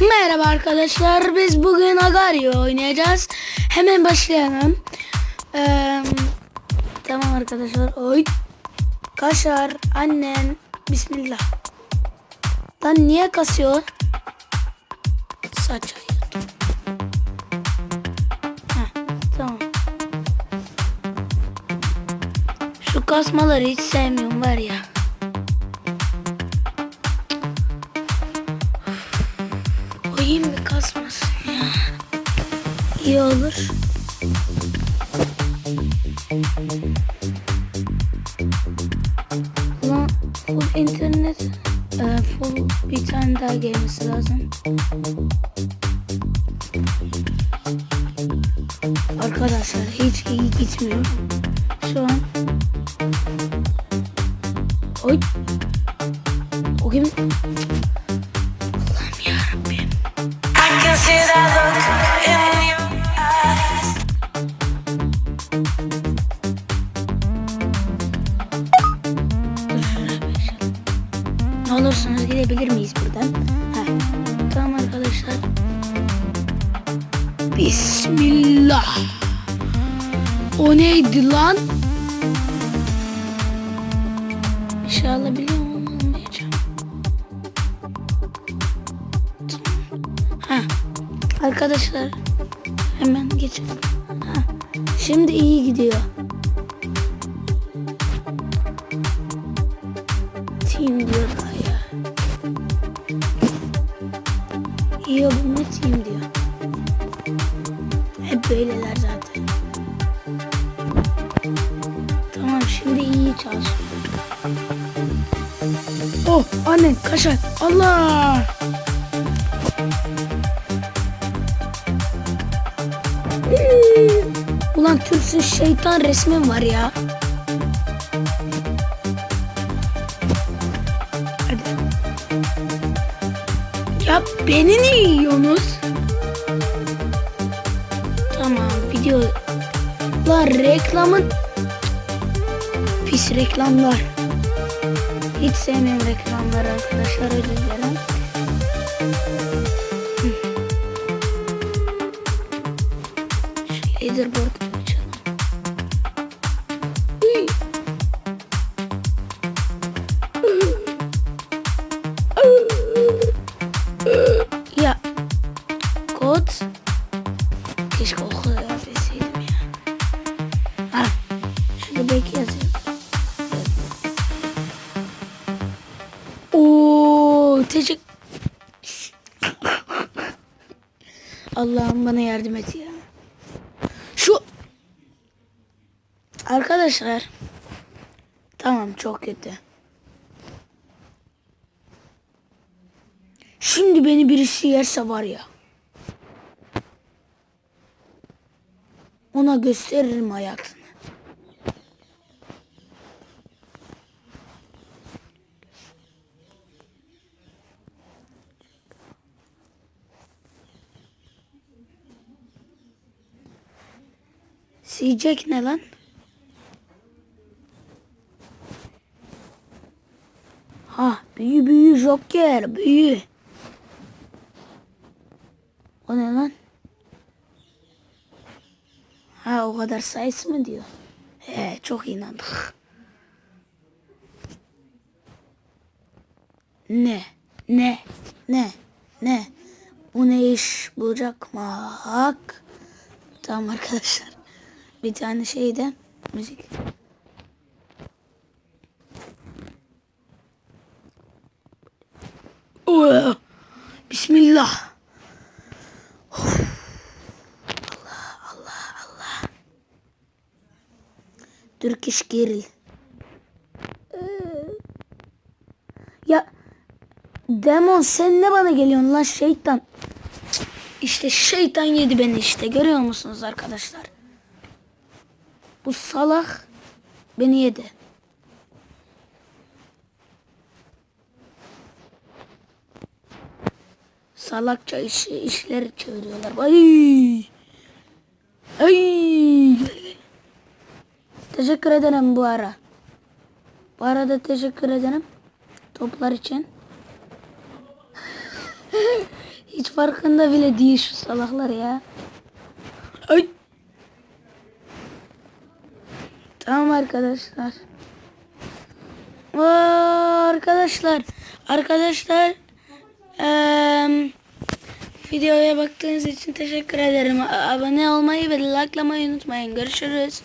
Merhaba arkadaşlar. Biz bugün Agario oynayacağız. Hemen başlayalım. Ee, tamam arkadaşlar. Oy. Kaşar, annen. Bismillah. Lan niye kasıyor? Saç tamam. Şu kasmaları hiç sevmiyorum var ya. Koyayım mı kasmasın ya. İyi olur. Ulan full internet e, full bir tane daha gelmesi lazım. Arkadaşlar hiç iyi gitmiyor. Şu an Oy. O kim? Ne olursunuz gidebilir miyiz buradan? Heh. Tamam arkadaşlar. Bismillah. O neydi lan? İnşallah biliyorum ama almayacağım. Ha. Arkadaşlar hemen geçelim. Ha. Şimdi iyi gidiyor. İyi team diyor. Hep böyleler zaten. Tamam şimdi iyi çalışıyor. Oh annen kaşar. Allah. Ulan Türksün şeytan resmin var ya. Ya beni niye yiyorsunuz? Tamam video. La reklamın pis reklamlar. Hiç sevmiyorum reklamları arkadaşlar özür dilerim. Hı. Teşekkür. Allah'ım bana yardım et ya. Şu arkadaşlar tamam çok kötü. Şimdi beni birisi yerse var ya. Ona gösteririm hayatını. Siyecek ne lan? Ha büyü büyü joker büyü. O ne lan? Ha o kadar sayısı mı diyor? He çok inandık. Ne? Ne? Ne? Ne? Bu ne iş bulacakmak? Tamam arkadaşlar. Bir tane şeyde müzik. Bismillah. Turkish Girl. Ya Demon sen ne bana geliyorsun lan şeytan. İşte şeytan yedi beni işte görüyor musunuz arkadaşlar? Bu salak beni yedi. Salakça iş, işler çeviriyorlar. Ay. Ay. Teşekkür ederim bu ara. Bu arada teşekkür ederim. Toplar için. Hiç farkında bile değil şu salaklar ya. Ay. Tamam arkadaşlar. Aa, arkadaşlar. Arkadaşlar. eee, videoya baktığınız için teşekkür ederim. Abone olmayı ve likelamayı unutmayın. Görüşürüz.